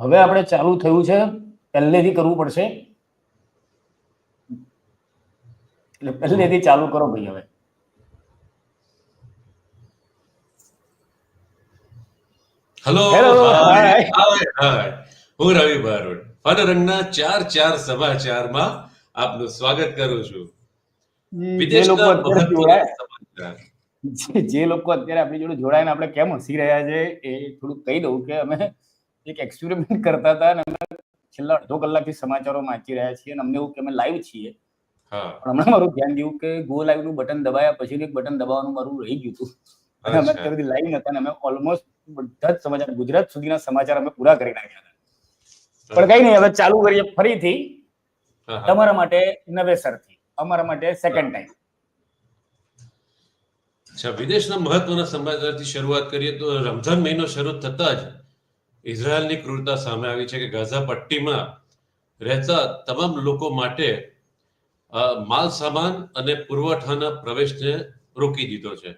હવે આપણે ચાલુ થયું છે. પહેલેથી કરવું પડશે. એટલે પહેલેથી ચાલુ કરો ભાઈ હવે. હેલો. હું રવિ બારોટ ફનરંગના ચાર ચાર સમાચારમાં આપનું સ્વાગત કરું છું. જે લોકો વિદેશના અત્યારે મહત્વના સમાચાર. જે- જે લોકો અત્યારે આપણી જોડે જોડાઈને આપણે કેમ હસી રહ્યા છે એ થોડુંક કહી દઉં કે અમે એક એક્સપેરિમેન્ટ કરતા હતા અને અમે છેલ્લા અડધો કલાકથી સમાચારો વાંચી રહ્યા છીએ અને અમને એવું કે અમે લાઈવ છીએ. પણ હમણાં મારું ધ્યાન ગયું કે ગો લાઈવનું બટન દબાયા પછી એક બટન દબાવવાનું મારું રહી ગયું હતું. અને અમે. અત્યાર સુધી લાઈવ નતા અને અમે ઓલમોસ્ટ બધા જ સમાચાર ગુજરાત સુધીના સમાચાર અમે પૂરા કરી નાખ્યા હતા. પણ કઈ નહીં હવે ચાલુ કરીએ ફરીથી. તમારા માટે નવેસરથી અમારા માટે સેકન્ડ ટાઈમ અચ્છા વિદેશના મહત્વના સમાચારથી શરૂઆત કરીએ તો રમઝાન મહિનો શરૂ થતા જ ઇઝરાયલની ક્રૂરતા સામે આવી છે કે ગાઝા પટ્ટીમાં રહેતા તમામ લોકો માટે માલ સામાન અને પુરવઠાના પ્રવેશને રોકી દીધો છે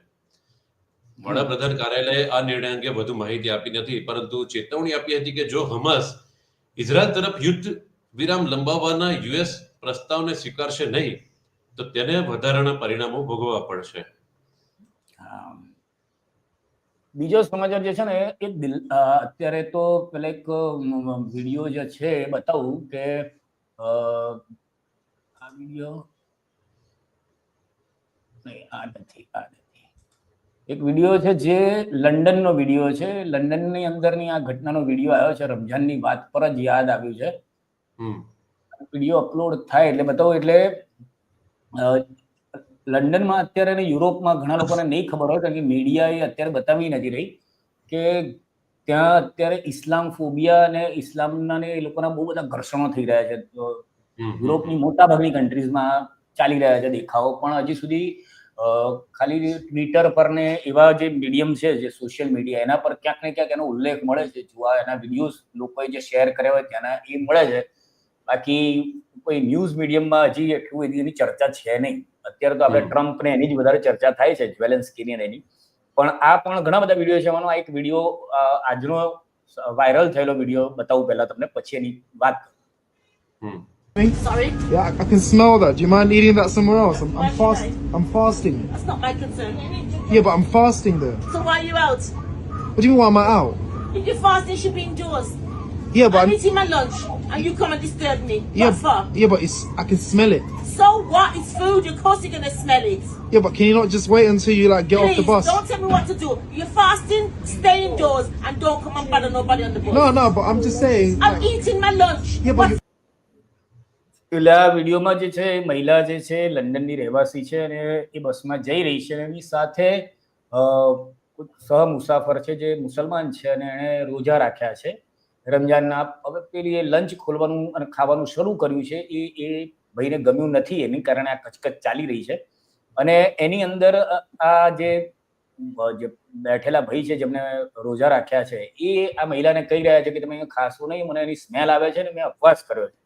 વડાપ્રધાન કાર્યાલયે આ નિર્ણય અંગે વધુ માહિતી આપી નથી, પરંતુ ચેતવણી આપી હતી કે જો હમાસ ઇઝરાયલ તરફ યુદ્ધ વિરામ લંબાવવાના યુએસ પ્રસ્તાવને સ્વીકારશે નહીં, તો તેને વધારાના પરિણામો ભોગવવા પડશે. બીજો સમાચાર જે છે ને એ દિલ અત્યારે તો પેલા એક વીડિયો જે છે એ બતાવું કે આ વીડિયો નહીં આ નથી આ નથી. એક વીડિયો છે જે લંડનનો વીડિયો છે. લંડનની અંદરની આ ઘટનાનો વીડિયો આવ્યો છે. રમઝાનની વાત પર જ યાદ આવ્યું છે. હમ. વીડિયો અપલોડ થાય એટલે બતાવો એટલે લંડનમાં અત્યારે અને યુરોપમાં ઘણા લોકોને નહીં ખબર હોય કારણ કે મીડિયા એ અત્યારે બતાવી નથી રહી કે ત્યાં અત્યારે ઇસ્લામ ફોબિયા અને ઇસ્લામના ને એ લોકોના બહુ બધા ઘર્ષણો થઈ રહ્યા છે. યુરોપની મોટા ભાગની કન્ટ્રીઝમાં ચાલી રહ્યા છે દેખાવો. પણ હજી સુધી ખાલી ટ્વિટર પર ને એવા જે મીડિયમ છે જે સોશિયલ મીડિયા એના પર ક્યાંક ને ક્યાંક એનો ઉલ્લેખ મળે છે. જોવા એના વિડીયોઝ લોકોએ જે શેર કર્યા હોય ત્યાંના એ મળે છે. બાકી કોઈ ન્યૂઝ મીડિયમમાં હજી એટલું એની એની ચર્ચા છે નહીં અત્યારે તો આપણે ટ્રમ્પ ને એની જ વધારે ચર્ચા થાય છે જ્વેલેન્સ્કીની ને એની પણ આ પણ ઘણા બધા વીડિયો છે એમાંનો આ એક વીડિયો આજનો વાયરલ થયેલો વીડિયો બતાવું પહેલા તમને પછી એની વાત કરું. Sorry? Yeah, I can smell that. Do you mind eating that somewhere else? I'm, I'm fast. I'm fasting. That's not my concern. Yeah, but I'm fasting though. So why are you out? What do you mean? Why am I out? If you're fasting, you should be indoors. Yeah, but I'm I'm, eating my lunch and you come and disturb me. yeah, What for? yeah, but it's I can smell it. So what? It's food. Of course you're gonna smell it. Yeah, but can you not just wait until you like get off Please, the bus? don't tell me what to do. You're fasting, stay indoors and don't come and bother nobody on the bus. No, no, but I'm just saying. I'm like- eating my lunch. yeah, but What- એટલે આ વિડીયોમાં જે છે એ મહિલા જે છે એ લંડનની રહેવાસી છે અને એ બસમાં જઈ રહી છે અને એની સાથે અ, કોઈ સહ મુસાફર છે જે મુસલમાન છે અને એણે રોજા રાખ્યા છે રમજાનના હવે પેલી એ લંચ ખોલવાનું અને ખાવાનું શરૂ કર્યું છે, એ એ ભાઈને ગમ્યું નથી, એની કારણે આ કચકચ ચાલી રહી છે. અને એની અંદર આ જે બેઠેલા ભાઈ છે, જેમને રોજા રાખ્યા છે, એ આ મહિલાને કહી રહ્યા છે કે તમે અહીંયા ખાશો નહીં, મને એની સ્મેલ આવે છે ને મેં અપવાસ કર્યો છે.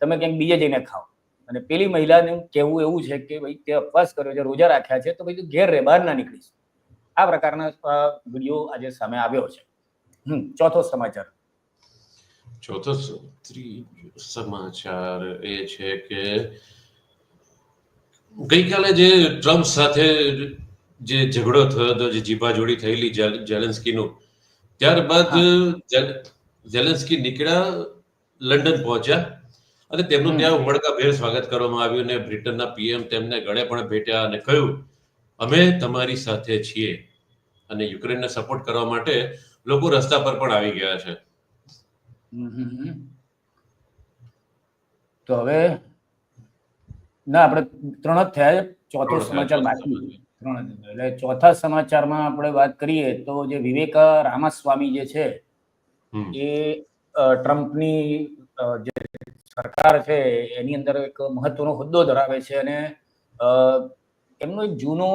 તમે ક્યાંક બીજે જઈને ખાઓ. અને પેલી મહિલાનું કહેવું એવું છે કે ભાઈ, તે અપવાસ કર્યો છે, રોજા રાખ્યા છે, તો ભાઈ તું ઘેર રે બહાર ના નીકળીશ. આ પ્રકારના વીડિયો આજે સામે આવ્યો છે. ચોથો સમાચાર. ચોથો ત્રીજો સમાચાર એ છે કે ગઈકાલે જે ટ્રમ્પ સાથે જે ઝઘડો થયો હતો જે જીભાજોડી થયેલી જેલેન્સ્કી જેલેન્સ્કીનું ત્યારબાદ જેલ- જેલેન્સ્કી નીકળ્યા લંડન પહોંચ્યા અને તેમનું. ત્યાં ઉમળકાભેર સ્વાગત કરવામાં આવ્યું અને બ્રિટનના પીએમ તેમને ગળે પણ ભેટ્યા અને કહ્યું અમે તમારી સાથે છીએ અને યુક્રેનને સપોર્ટ કરવા માટે લોકો રસ્તા પર પણ આવી ગયા છે. તો હવે ના આપણે ત્રણ જ થયા ચોથો સમાચાર બાકી ત્રણ એટલે ચોથા સમાચારમાં આપણે વાત કરીએ તો જે વિવેક રામાસ્વામી જે છે એ ટ્રમ્પની જે સરકાર છે એની અંદર એક મહત્વનો હોદ્દો ધરાવે છે અને એમનો એક જૂનો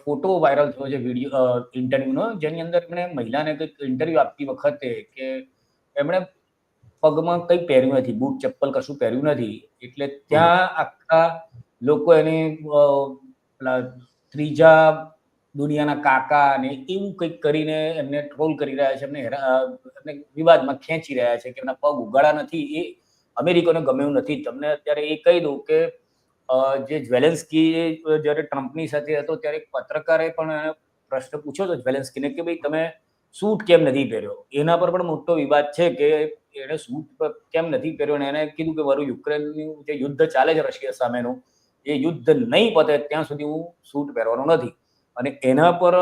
ફોટો વાયરલ થયો છે વીડિયો ઇન્ટરવ્યુનો જેની અંદર એમણે મહિલાને કંઈક ઇન્ટરવ્યુ આપતી વખતે કે એમણે પગમાં કંઈ પહેર્યું નથી, બૂટ, ચપ્પલ કશું પહેર્યું નથી. એટલે ત્યાં આખા લોકો એને ત્રીજા દુનિયાના કાકા ને એવું કંઈક કરીને એમને ટ્રોલ કરી રહ્યા છે, એમને એમને વિવાદમાં ખેંચી રહ્યા છે કે એમના પગ ઉગાડા નથી. એ અમેરિકોને ગમે એવું નથી. તમને અત્યારે એ કહી દઉં કે જે જ્વેલેન્સ્કી જ્યારે ટ્રમ્પની સાથે હતો, ત્યારે એક પત્રકારે પણ પ્રશ્ન પૂછ્યો હતો જ્વેલેન્સ્કીને કે ભાઈ તમે સૂટ કેમ નથી પહેર્યો? એના પર પણ મોટો વિવાદ છે કે એણે સૂટ કેમ નથી પહેર્યો અને એને કીધું કે મારું યુક્રેનનું જે યુદ્ધ ચાલે છે રશિયા સામેનું, એ યુદ્ધ નહીં પતે ત્યાં સુધી હું સૂટ પહેરવાનો નથી. અને એના પર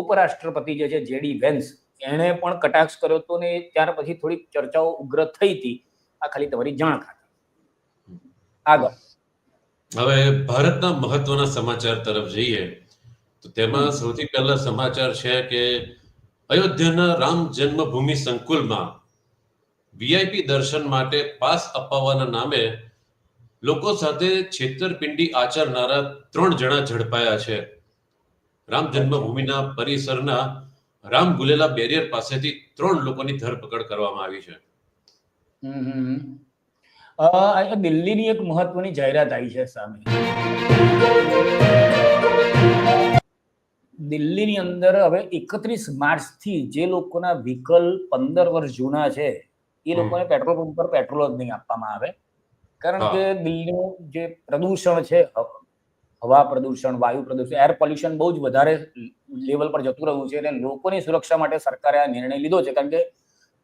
ઉપરાષ્ટ્રપતિ જે છે, જેડી વેન્સ, એણે પણ કટાક્ષ કર્યો હતો ને ત્યાર પછી થોડીક ચર્ચાઓ ઉગ્ર થઈ હતી. આ ખાલી તમારી જાણ ખાતી આગળ. હવે ભારતના મહત્વના સમાચાર તરફ જઈએ, તો તેમાં સૌથી પહેલા સમાચાર છે કે અયોધ્યાના રામ જન્મભૂમિ સંકુલમાં વીઆઈપી દર્શન માટે પાસ અપાવવાના નામે લોકો સાથે છેતરપિંડી આચરનારા ત્રણ જણા ઝડપાયા છે. રામ જન્મભૂમિના પરિસરના રામ ગુલેલા બેરિયર પાસેથી ત્રણ લોકોની ધરપકડ કરવામાં આવી છે. દિલ્હીની એક મહત્વની જાહેરાત આવી છે સામે. દિલ્હીની અંદર હવે એકત્રીસ માર્ચથી જે લોકોના વ્હીકલ પંદર વર્ષ જૂના છે એ લોકોને પેટ્રોલ પંપ પર પેટ્રોલ જ નહીં આપવામાં આવે. કારણ કે દિલ્હીનું જે પ્રદૂષણ છે હવા પ્રદૂષણ વાયુ પ્રદૂષણ એર પોલ્યુશન બહુ જ વધારે લેવલ પર જતું રહ્યું છે અને લોકોની સુરક્ષા માટે સરકારે આ નિર્ણય લીધો છે. કારણ કે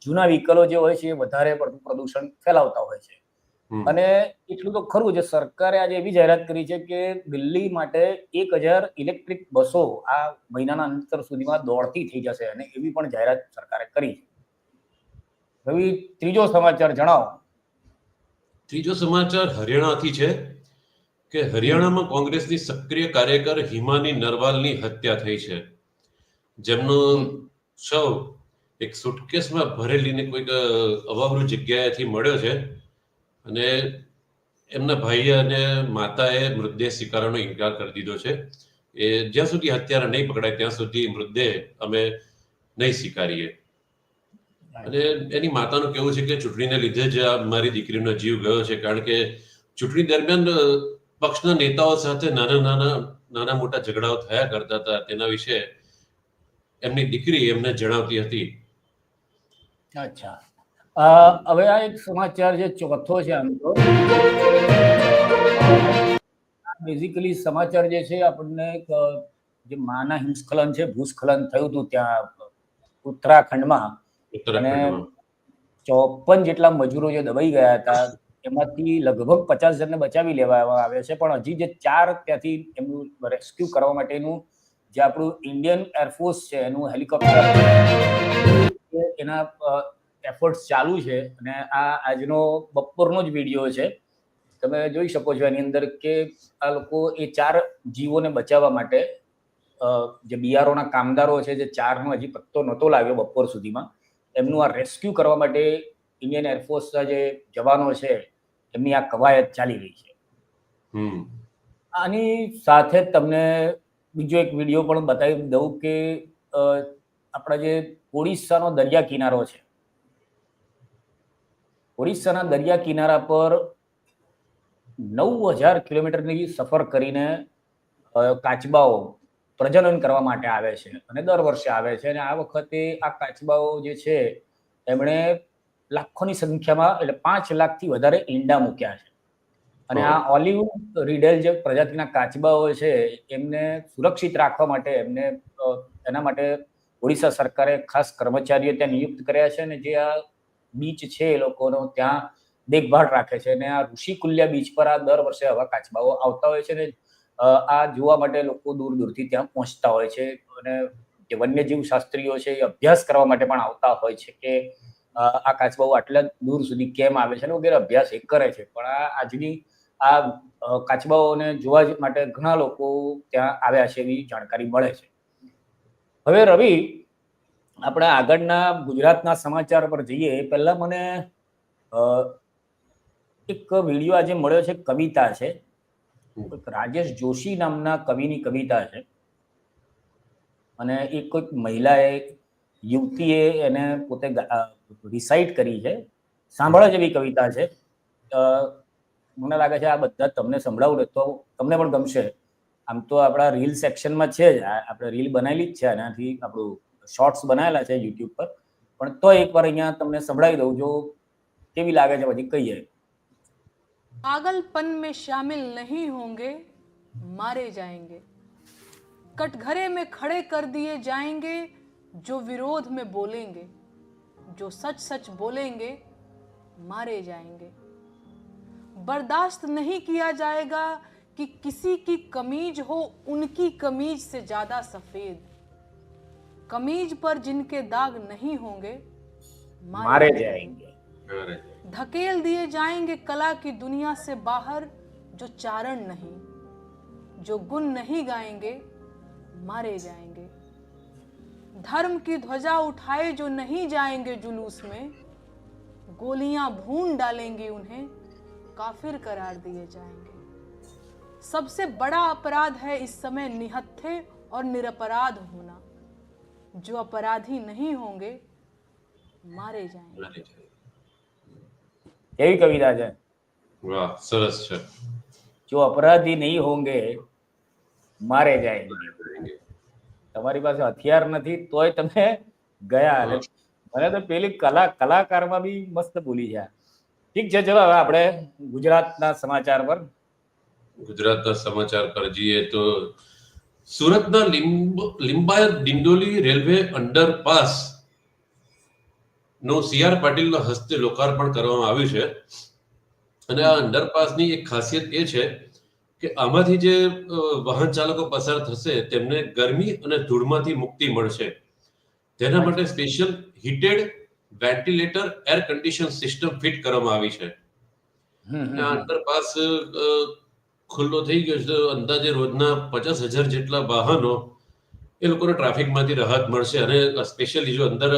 જૂના વ્હીકલો જે હોય છે એ વધારે પડતું પ્રદૂષણ ફેલાવતા હોય છે. અને એટલું તો ખરું છે સરકારે આજે એવી જાહેરાત કરી છે કે દિલ્હી માટે એક હજાર ઇલેક્ટ્રિક બસો આ મહિનાના અંતર સુધીમાં દોડતી થઈ જશે અને એવી પણ જાહેરાત સરકારે કરી છે. રવિ ત્રીજો સમાચાર જણાવો. ત્રીજો સમાચાર હરિયાણાથી છે કે હરિયાણામાં કોંગ્રેસની સક્રિય કાર્યકર હિમાની નરવાલની હત્યા થઈ છે. જેમનો શવ એક સુટકેસમાં ભરેલીને કોઈક અવાવરૂ જગ્યાએથી મળ્યો છે. અને એમના ભાઈ અને માતાએ મૃતદેહ સ્વીકારવાનો ઇનકાર કરી દીધો છે. એ જ્યાં સુધી હત્યારા નહીં પકડાય, ત્યાં સુધી મૃતદેહ અમે નહીં સ્વીકારીએ. અને એની માતાનું કેવું છે કે ચૂંટણીને લીધે જ મારી દીકરીનો જીવ ગયો છે, કારણ કે ચૂંટણી દરમિયાન પક્ષના નેતાઓ સાથે નાના નાના નાના મોટા ઝઘડાઓ થયા કરતા હતા. તેના વિશે એમની દીકરી એમને જણાવતી હતી. અચ્છા. હવે આ એક સમાચાર જે ચોથો છે આમ તો. બેઝિકલી સમાચાર જે છે આપણને એક જે માના હિમસ્ખલન છે ભૂસ્ખલન થયું હતું ત્યાં ઉત્તરાખંડમાં. અને ચોપન જેટલા મજૂરો જે દબાઈ ગયા હતા એમાંથી લગભગ પચાસ જણને બચાવી લેવામાં આવ્યા છે. પણ હજી જે ચાર ત્યાંથી એમનું રેસ્ક્યુ કરવા માટેનું જે આપણું ઇન્ડિયન એરફોર્સ છે એનું હેલિકોપ્ટર એના એફર્ટ્સ ચાલુ છે અને આ આજનો બપોરનો જ વીડિયો છે. તમે જોઈ શકો છો એની અંદર કે આ લોકો એ ચાર જીવોને બચાવવા માટે જે બિયારોના કામદારો છે જે ચારનો હજી પત્તો નહોતો લાગ્યો બપોર સુધીમાં એમનું આ રેસ્ક્યુ કરવા માટે ઇન્ડિયન એરફોર્સના જે જવાનો છે એમની આ કવાયત ચાલી રહી છે. હમ. આની સાથે જ તમને બીજો એક વીડિયો પણ બતાવી દઉં કે આપણા જે ઓડિશાનો દરિયા કિનારો છે ઓડિશાના દરિયા કિનારા પર નવ હજાર કિલોમીટરની સફર કરીને કાચબાઓ પ્રજનન કરવા માટે આવે છે અને દર વર્ષે આવે છે. અને આ વખતે આ કાચબાઓ જે છે એમણે લાખોની સંખ્યામાં એટલે પાંચ લાખથી વધારે ઈંડા મૂક્યા છે. અને આ ઓલિવ રીડેલ જે પ્રજાતિના કાચબાઓ છે એમને સુરક્ષિત રાખવા માટે એમને એના માટે ઓડિશા સરકારે ખાસ કર્મચારીઓ ત્યાં નિયુક્ત કર્યા છે અને જે આ બીચ છે એ લોકોનો ત્યાં દેખભાળ રાખે છે અને આ ઋષિકુલ્યા બીચ પર આ દર વર્ષે આવા કાચબાઓ આવતા હોય છે ને આ જોવા માટે લોકો દૂર દૂરથી ત્યાં પહોંચતા હોય છે અને જે વન્યજીવ શાસ્ત્રીઓ છે એ અભ્યાસ કરવા માટે પણ આવતા હોય છે કે આ કાચબાઓ આટલા દૂર સુધી કેમ આવે છે ને વગેરે અભ્યાસ એ કરે છે. પણ આ આજની આ કાચબાઓને જોવા માટે ઘણા લોકો ત્યાં આવ્યા છે એવી જાણકારી મળે છે. હવે રવિ આપણે આગળના ગુજરાતના સમાચાર પર જઈએ પહેલા મને એક વીડિયો આજે મળ્યો છે કવિતા છે. રાજેશ જોશી નામના કવિની કવિતા છે. અને એ કોઈક મહિલાએ યુવતીએ એને પોતે રિસાઇટ કરી છે. સાંભળવા જેવી કવિતા છે. મને લાગે છે આ બધા તમને સંભળાવું તો તમને પણ ગમશે. આમ તો આપણા રીલ સેક્શનમાં છે જ. આપણે રીલ બનાવેલી જ છે આનાથી આપણું શોર્ટ્સ બનાવેલા છે યુટ્યુબ પર પણ તો એકવાર અહીંયા તમને સંભળાવી દઉં જો કેવી લાગે છે પછી કહીએ पागलपन में शामिल नहीं होंगे मारे जाएंगे कटघरे में खड़े कर दिए जाएंगे जो विरोध में बोलेंगे जो सच सच बोलेंगे मारे जाएंगे बर्दाश्त नहीं किया जाएगा कि किसी की कमीज हो उनकी कमीज से ज्यादा सफेद कमीज पर जिनके दाग नहीं होंगे मारे, मारे जाएँगे। धकेल दिए जाएँगे कला की दुनिया से बाहर जो चारण नहीं जो गुण नहीं गाएँगे मारे जाएँगे। धर्म की ध्वजा उठाए जो नहीं जाएँगे जुलूस में गोलियाँ भून डालेंगी उन्हें काफिर करार दिए जाएँगे। सबसे बड़ा अपराध है इस समय निहत्थे और निरपराध होना। जो अपराधी नहीं होंगे मारे जाएंगे અરે, કેવી કવિતા છે વાહ સરસ છે જો અપરાધી નહીં હોંગે મારે જાયંગે તમારી પાસે હથિયાર નથી તોય તમે ગયા અને મને તો પેલી કલા કલાકારમાં બી મસ્ત બોલી છે ઠીક છે ચલો હવે આપણે ગુજરાતના સમાચાર પર ગુજરાતના સમાચાર પર જઈએ તો સુરતના લીંબ લિંબાયત ડિંડોલી રેલવે અંડરપાસનું સી આર પાટીલના હસ્તે લોકાર્પણ કરવામાં આવ્યું છે. અને આ અંડરપાસની એક ખાસિયત એ છે કે આમાંથી જે વાહન ચાલકો પસાર થશે તેમને ગરમી અને ધૂળમાંથી મુક્તિ મળશે. તેના માટે special heated ventilator air condition system fit કરવામાં આવી છે. આ અંડરપાસ ખુલ્લો થઈ ગયો છે. તો અંદાજે રોજના પચાસ હજાર જેટલા વાહનો એ લોકોને ટ્રાફિકમાંથી રાહત મળશે અને સ્પેશિયલી જો અંદર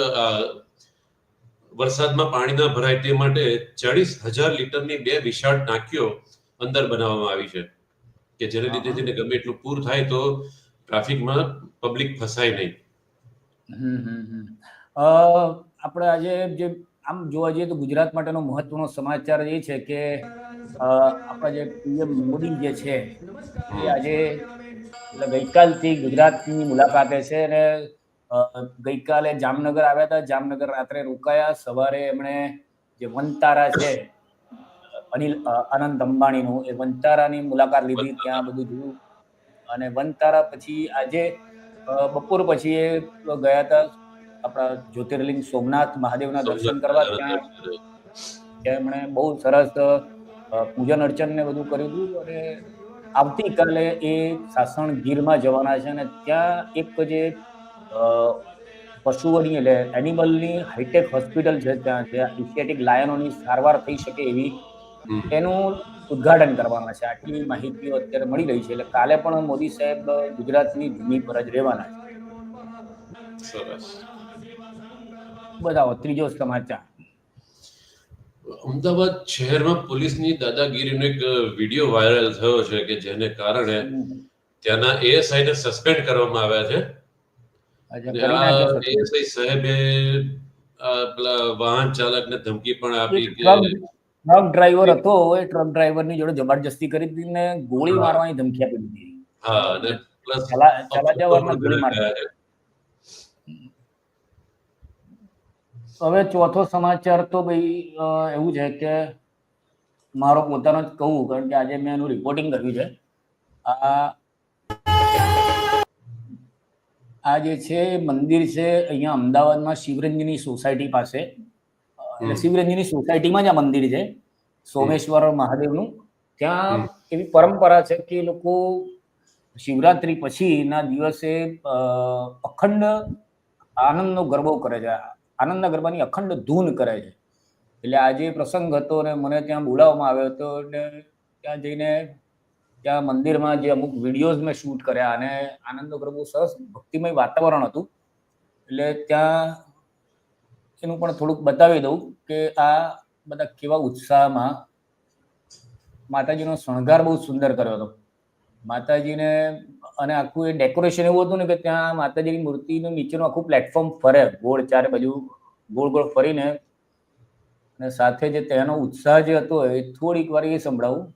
વરસાદમાં પાણી ના ભરાય તે માટે ચાળીસ હજાર લીટરની બે વિશાળ ટાંકીઓ અંદર બનાવવામાં આવી છે કે જેને લીધે થઈને ગમે એટલું પૂર થાય તો ટ્રાફિકમાં પબ્લિક ફસાય નહીં. હમ, હમ, હમ. આપણે આજે જે આમ જોવા જઈએ તો ગુજરાત માટેનો મહત્વનો સમાચાર એ છે કે આપણા જે પીએમ મોદી જે છે એ આજે એટલે ગઈકાલથી ગુજરાતની મુલાકાતે છે અને ગઈકાલે જામનગર આવ્યા હતા. જામનગર રાત્રે રોકાયા. સવારે એમણે જે વનતારા છે અનિલ આનંદ અંબાણીનું એ વનતારાની મુલાકાત લીધી. ત્યાં બધું જોયું. અને વનતારા પછી આજે બપોર પછી એ ગયા હતા આપણા જ્યોતિર્લિંગ સોમનાથ મહાદેવના દર્શન કરવા. ત્યાં એમણે બહુ સરસ પૂજન અર્ચન ને બધું કર્યું હતું અને આવતીકાલે એ સાસણ ગીરમાં જવાના છે અને ત્યાં એક જે પશુઓની એટલે એનિમલની હાઈટેક હોસ્પિટલ છે ત્યાં જે એશિયાટિક લાયનોની સારવાર થઈ શકે એવી એનું ઉદ્ઘાટન કરવાના છે. આટલી માહિતીઓ અત્યારે મળી રહી છે એટલે કાલે પણ મોદી સાહેબ ગુજરાતની ભૂમિ પર જ રહેવાના છે. સરસ. બતાવો ત્રીજો સમાચાર. અમદાવાદ શહેરમાં પોલીસની દાદાગીરીનો એક વીડિયો વાયરલ થયો છે કે જેને કારણે ત્યાંના એએસઆઈ ને સસ્પેન્ડ કરવામાં આવ્યા છે. એએસઆઈ સાહેબે વાહન પેલા વાહન ચાલકને ધમકી પણ આપી કે ટ્રક ડ્રાઈવર હતો એ ટ્રક ડ્રાઈવરની જોડે જબરજસ્તી કરી હતી ને ગોળી મારવાની ધમકી આપી દીધી. હા અને પ્લસ ચલા જવાના ગોળી મારી હવે ચોથો સમાચાર તો ભાઈ એવું છે કે મારો પોતાનો જ કહું કારણ કે આજે મેં એનું રિપોર્ટિંગ કર્યું છે. આ આ જે છે મંદિર છે અહીંયા અમદાવાદમાં શિવરંજની સોસાયટી પાસે. એટલે શિવરંજની સોસાયટીમાં જ આ મંદિર છે સોમેશ્વર મહાદેવનું. ત્યાં એવી પરંપરા છે કે લોકો શિવરાત્રી પછીના દિવસે અખંડ આનંદનો ગરબો કરે છે. આનંદના ગરબાની અખંડ ધૂન કરે છે. એટલે આજે પ્રસંગ હતો ને મને ત્યાં બોલાવવામાં આવ્યો હતો ને ત્યાં જઈને ત્યાં મંદિરમાં જે અમુક વિડીયોઝ મેં શૂટ કર્યા અને આનંદનો ગરબો સરસ ભક્તિમય વાતાવરણ હતું. એટલે ત્યાં એનું પણ થોડુંક બતાવી દઉં કે આ બધા કેવા ઉત્સાહમાં માતાજીનો શણગાર બહુ સુંદર કર્યો હતો. માતાજીને અને આખું એ ડેકોરેશન એવું હતું ને કે ત્યાં માતાજીની મૂર્તિનું નીચેનું આખું પ્લેટફોર્મ ફરે, ગોળ ચારે બાજુ, ગોળ ગોળ ફરીને. અને સાથે જે તેનો ઉત્સાહ જે હતો એ થોડીક વાર એ સંભળાવું.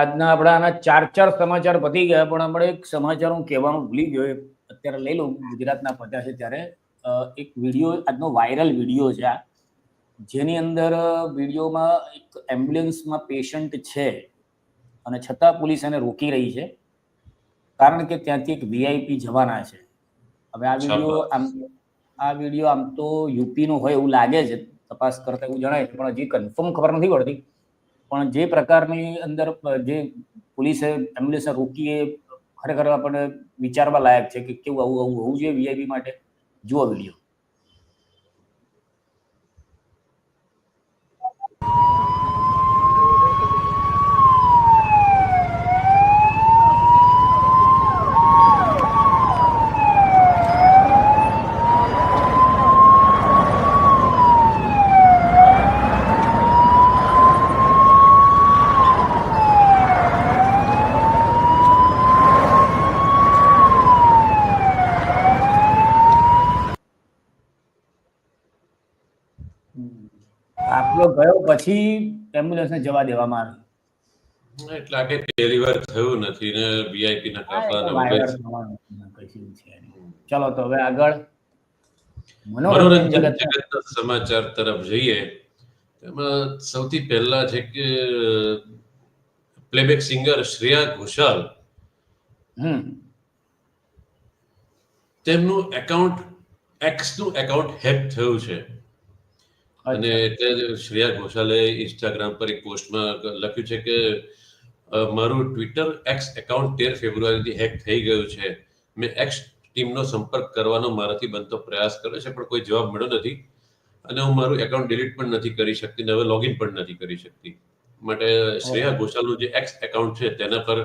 આજના આપણા આના ચાર ચાર સમાચાર પતી ગયા પણ આપણે એક સમાચાર હું કહેવાનું ભૂલી ગયો અત્યારે લઈ લઉં ગુજરાતના પત્યા છે ત્યારે એક વીડિયો આજનો વાયરલ વીડિયો છે આ. જેની અંદર વિડીયોમાં એક એમ્બ્યુલન્સમાં પેશન્ટ છે અને છતાં પોલીસ એને રોકી રહી છે. કારણ કે ત્યાંથી એક વીઆઈપી જવાના છે. હવે આ વીડિયો આમ આ વીડિયો આમ તો યુપીનો હોય એવું લાગે છે તપાસ કરતા એવું જણાય છે પણ હજી કન્ફર્મ ખબર નથી પડતી. પણ જે પ્રકારની અંદર, જે પોલીસે એમ્બ્યુલન્સને રોકી એ ખરેખર આપણને વિચારવા લાયક છે કે કેવું આવું આવું હોવું જોઈએ વીઆઈપી માટે? જુઓ વીડિયો આપલો ગયો પછી એમ્બ્યુલન્સને જવા દેવામાં આવી એટલે આ કઈ પહેલી વાર થયું નથી ને વીઆઈપી ના કાફલા ને વાયરલ વગેરે. થવાનું કશું છે નહીં. ચલો તો હવે આગળ મનોરંજન મનોરંજન જગતના સમાચાર તરફ જઈએ એમાં સૌથી પહેલા છે કે પ્લેબેક સિંગર શ્રેયા ઘોષાલ તેમનું એકાઉન્ટ એક્સનું એકાઉન્ટ હેક થયું છે અને. એટલે શ્રેયા ઘોષાલે ઇન્સ્ટાગ્રામ પર એક પોસ્ટમાં લખ્યું છે કે મારું ટ્વિટર એક્સ એકાઉન્ટ તેર ફેબ્રુઆરીથી હેક થઈ ગયું છે. મેં એક્સ ટીમનો સંપર્ક કરવાનો મારાથી બનતો પ્રયાસ કર્યો છે પણ કોઈ જવાબ મળ્યો નથી. અને હું મારું એકાઉન્ટ ડિલીટ પણ નથી કરી શકતી ને હવે લોગિન પણ નથી કરી શકતી. માટે શ્રેયા ઘોષાલનું જે એક્સ એકાઉન્ટ છે તેના પર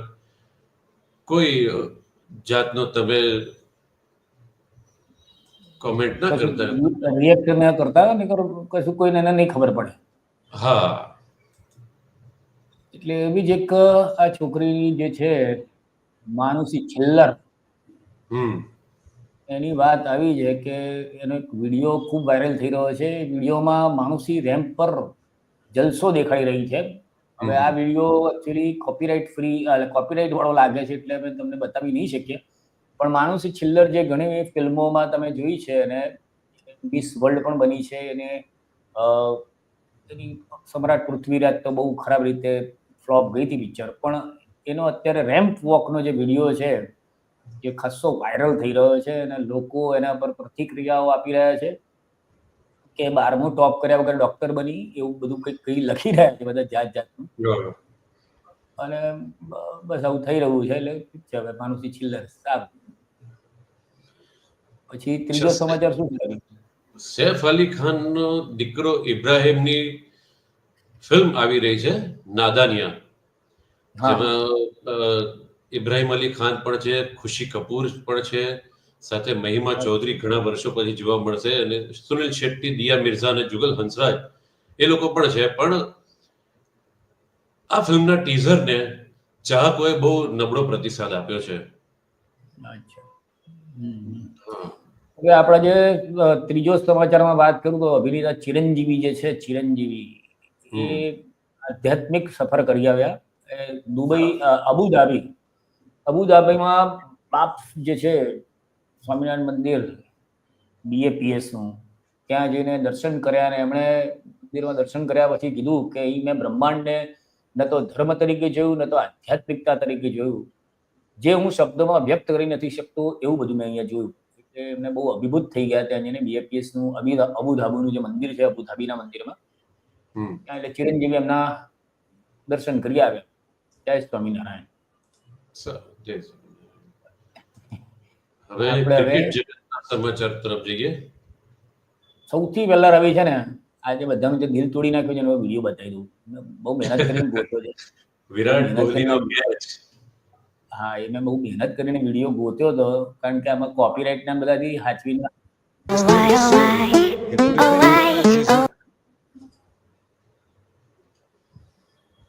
કોઈ જાતનો તમે કોમેન્ટ ના કરતા. રિએક્ટ ના કરતા નહીંતર કશું કોઈને એને નહીં ખબર પડે. હા. એટલે એવી જ એક આ છોકરી જે છે માનુસી છેલ્લર. હમ. એની વાત આવી છે કે એનો એક વીડિયો ખૂબ વાયરલ થઈ રહ્યો છે. વિડીયોમાં માનુસી રેમ્પ પર જલસો દેખાઈ રહી છે. હવે આ video actually copyright free copyright વાળો લાગે છે એટલે અમે તમને બતાવી નહીં શકીએ. પણ માનુસી છિલ્લર જે ઘણી ફિલ્મોમાં તમે જોઈ છે અને મિસ વર્લ્ડ પણ બની છે અને સમ્રાટ પૃથ્વીરાજ તો બહુ ખરાબ રીતે ફ્લોપ ગઈ હતી પિક્ચર પણ એનો અત્યારે રેમ્પ વોકનો જે વીડિયો છે, જે ખાસો વાયરલ થઈ રહ્યો છે અને લોકો એના પર પ્રતિક્રિયાઓ આપી રહ્યા છે કે બારમું ટોપ કર્યા વગર ડોક્ટર બની એવું બધું કંઈક કઈ લખી રહ્યા છે બધા જાત જાતનું. અને બસ આવું થઈ રહ્યું છે એટલે હવે માનુસી છિલ્લર સાબ. પછી ત્રીજો સમાચાર શું છે? સૈફ અલી ખાનનો દીકરો ઇબ્રાહિમની ફિલ્મ આવી રહી છે નાદાનિયા. જેમાં ઇબ્રાહિમ અલી ખાન પણ છે ખુશી કપૂર પણ છે સાથે મહિમા ચૌધરી ઘણા વર્ષો પછી જોવા મળશે અને સુનિલ શેટ્ટી દિયા મિર્ઝા અને જુગલ હંસરાજ એ લોકો પણ છે પણ આ ફિલ્મના ટીઝરને ચાહકોએ બહુ નબળો પ્રતિસાદ આપ્યો છે. હવે આપણે જે ત્રીજો સમાચારમાં વાત કરું તો અભિનેતા ચિરંજીવી જે છે ચિરંજીવી એ આધ્યાત્મિક સફર કરી આવ્યા. Dubai Abu Dhabi. અબુધાબીમાં બાપ જે છે સ્વામિનારાયણ મંદિર બીએપીએસનું ત્યાં જઈને દર્શન કર્યા અને એમણે મંદિરમાં દર્શન કર્યા પછી કીધું કે અહીં મેં બ્રહ્માંડને ન તો ધર્મ તરીકે જોયું ન તો આધ્યાત્મિકતા તરીકે જોયું. જે હું શબ્દોમાં વ્યક્ત કરી નથી શકતો એવું બધું મેં અહીંયા જોયું. એટલે એમને બહુ અભિભૂત થઈ ગયા ત્યાં જઈને બીએપીએસનું અબી અબુધાબીનું જે મંદિર છે અબુધાબીના મંદિરમાં. ત્યાં એટલે ચિરંજીવી એમના દર્શન કરી આવ્યા. જય સ્વામિનારાયણ. હવે સમાચાર તરફ જઈએ. સૌથી પહેલા રવિ છે ને આજે બધાનું જે દિલ તોડી નાખ્યું છે એનો વીડિયો બતાવી દઉં. બહુ મહેનત કરીને ગોત્યો છે. વિરાટ કોહલીનો મેચ હા એ મેં બહુ મહેનત કરીને વીડિયો ગોત્યો હતો કારણ કે આમાં કોપીરાઇટ ના બધાથી હાચવી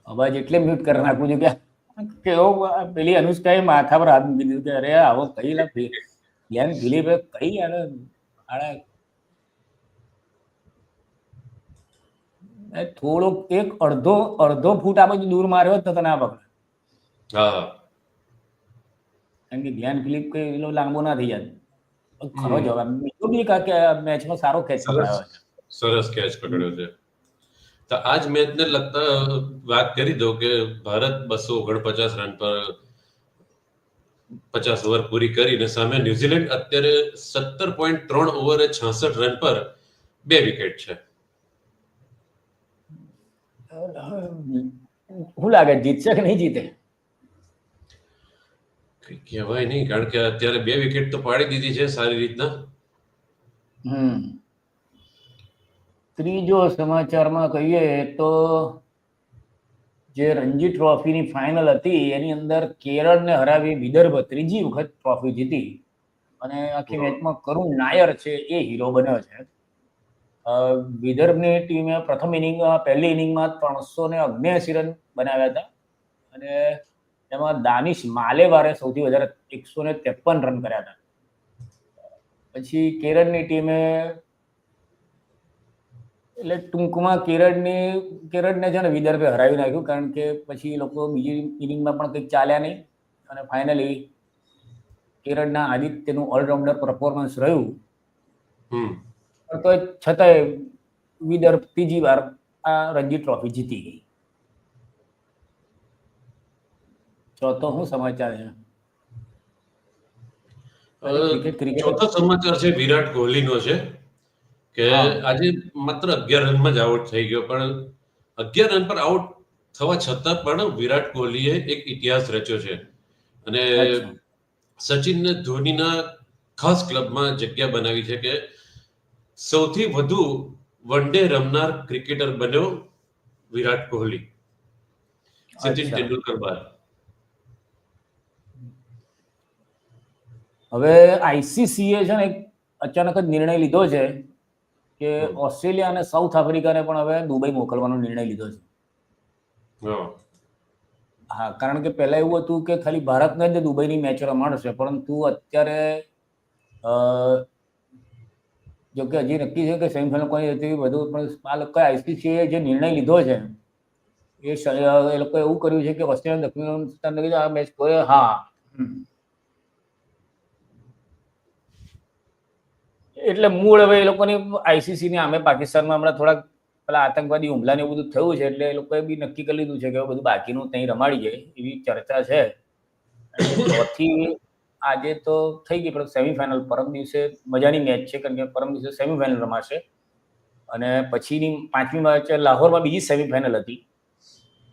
અવાજ એટલે મ્યુટ કરી નાખું છું કે કેવો પેલી અનુષ્કાએ માથા પર હાથ મૂકી દીધું કે અરે આવો કઈ લા ફે- યાર કઈ આને આને થોડોક એક અડધો અડધો ફૂટ આ બાજુ દૂર માર્યો તો તને આ પકડે. કારણ કે ધ્યાન ક્લિપ કઈ એટલો લાંબો ના થઈ જાય. ખરો જવાબ. બીજો બી કે આ મેચમાં સારો કેચ. પકડાયો સરસ કેચ પકડ્યો છે. તો આજ મેચને લગતા વાત કરી દો કે ભારત બસો ઓગણપચાસ રન પર પચાસ ઓવર પૂરી કરીને સામે ન્યુઝીલેન્ડ અત્યારે સત્તર પોઈન્ટ ત્રણ ઓવરે છાસઠ રન પર બે વિકેટ છે. શું લાગે જીતશે કે નહીં જીતે? કહેવાય નહીં કારણ કે અત્યારે બે વિકેટ તો પાડી દીધી છે સારી રીતના. હમ. ત્રીજો સમાચારમાં કહીએ તો જે રણજી ટ્રોફીની ફાઇનલ હતી એની અંદર કેરળને હરાવી વિદર્ભ ત્રીજી વખત ટ્રોફી જીતી. અને આખી મેચમાં કરુણ નાયર છે એ હીરો બન્યો છે. વિદર્ભની ટીમે પ્રથમ ઇનિંગમાં પહેલી ઇનિંગમાં ત્રણસો ને અગ્નેસી રન બનાવ્યા હતા. અને એમાં દાનિશ માલેવારે સૌથી વધારે એકસો ને ત્રેપન રન કર્યા હતા. પછી કેરળની ટીમે, એટલે ટૂંકમાં કેરળની, કેરળને છે ને વિદર્ભે હરાવી નાખ્યું, કારણ કે પછી લોકો બીજી ઇનિંગમાં પણ કંઈક ચાલ્યા નહીં. અને ફાઇનલી કેરળના આદિત્યનું ઓલરાઉન્ડર પરફોર્મન્સ રહ્યું. તો છતાંય વિદર્ભ ત્રીજી વાર આ રણજી ટ્રોફી જીતી ગઈ. ચોથો શું સમાચાર છે ચોથો સમાચાર છે વિરાટ કોહલીનો છે કે આજે માત્ર અગિયાર રનમાં જ આઉટ થઈ ગયો પણ અગિયાર રન પર આઉટ થવા છતાં પણ વિરાટ કોહલીએ એક ઇતિહાસ રચ્યો છે. અને. સચિન ધોનીના ખાસ ક્લબમાં જગ્યા બનાવી છે કે સૌથી વધુ વનડે રમનાર ક્રિકેટર બન્યો વિરાટ કોહલી. સચિન. તેંડુલકર બાદ. હવે આઈસીસીએ છે ને એક અચાનક જ નિર્ણય લીધો છે કે ઓસ્ટ્રેલિયા અને સાઉથ આફ્રિકાને પણ હવે દુબઈ મોકલવાનો નિર્ણય લીધો છે. હા. હા કારણ કે પહેલા એવું હતું કે ખાલી ભારતને જ દુબઈની મેચ રમાડશે પરંતુ અત્યારે અ, જો કે હજી નક્કી છે કે સેમિફાઇનલ કોઈ હતી બધું પણ આ લોકોએ આઈસીસીએ જે નિર્ણય લીધો છે? એ એ લોકોએ એવું કર્યું છે કે ઓસ્ટ્રેલિયા દક્ષિણ આફ્રિકાને કીધું આ મેચ કોઈ હા. એટલે મૂળ હવે એ લોકોની આઈસીસી ની આમે પાકિસ્તાનમાં હમણાં થોડાક પેલા આતંકવાદી હુમલા ને એવું બધું થયું છે એટલે એ લોકોએ બી નક્કી કરી લીધું છે કે બધું બાકીનું ત્યાં રમાડી જાય એવી ચર્ચા છે. ચોથી આજે તો થઈ ગઈ પણ સેમિફાઇનલ પરમ દિવસે મજાની મેચ છે કારણ કે પરમ દિવસે સેમિફાઇનલ રમાશે. અને પછીની પાંચમી મેચ લાહોરમાં બીજી સેમિફાઇનલ હતી.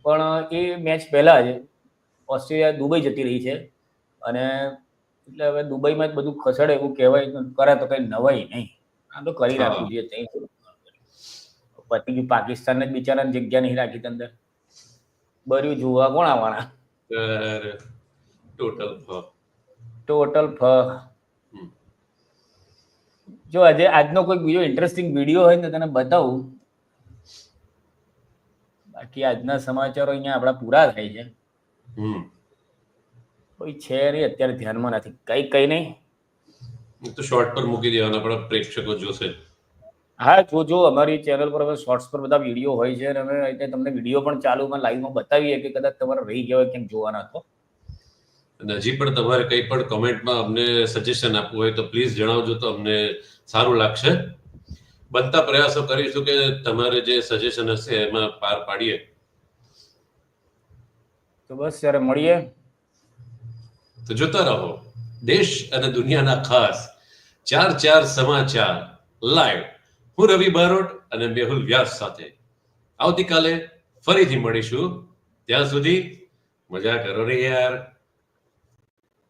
પણ એ મેચ પહેલા જ ઓસ્ટ્રેલિયા દુબઈ જતી રહી છે. અને એટલે હવે દુબઈમાં જ બધું ખસેડે એવું કહેવાય કરે તો કંઈ નવાઈ નહીં. આ તો કરી રાખવું જોઈએ ત્યાં પછી ગયું પાકિસ્તાનને જ બિચારાને જગ્યા નહીં રાખી અંદર. બર્યું જોવા કોણ આવવાના? ટોટલ ટોટલ ફ. જો આજે આજનો કોઈ બીજો ઇન્ટરેસ્ટિંગ વીડિયો હોય ને તો તને બતાવું. બાકી આજના સમાચારો અહીંયા આપણા પૂરા થાય છે. કોઈ છે નહીં અત્યારે ધ્યાનમાં નથી. કઈ કઈ નહીં. તો શોર્ટ પર મૂકી દેવાના પણ પ્રેક્ષકો જોશે. હા જો જો અમારી ચેનલ પર અમે શોર્ટ્સ પર બધા વીડિયો હોય છે અને અમે તમને વીડિયો પણ ચાલુમાં લાઈવમાં બતાવીએ કે કદાચ તમારે રહી ગયા હોય ક્યાંક જોવાના તો. હજી પણ તમારે કંઈ પણ કોમેન્ટમાં અમને સજેશન આપવું હોય તો પ્લીઝ જણાવજો તો અમને સારું લાગશે. બનતા પ્રયાસો કરીશું કે તમારે જે સજેશન હશે એમાં પાર પાડીએ. તો બસ ત્યારે મળીએ. તો જોતા રહો. દેશ અને દુનિયાના ખાસ ચાર ચાર સમાચાર લાઈવ હું રવિ બારોટ અને મેહુલ વ્યાસ સાથે. આવતીકાલે ફરીથી મળીશું. ત્યાં સુધી મજા કરો રે યાર.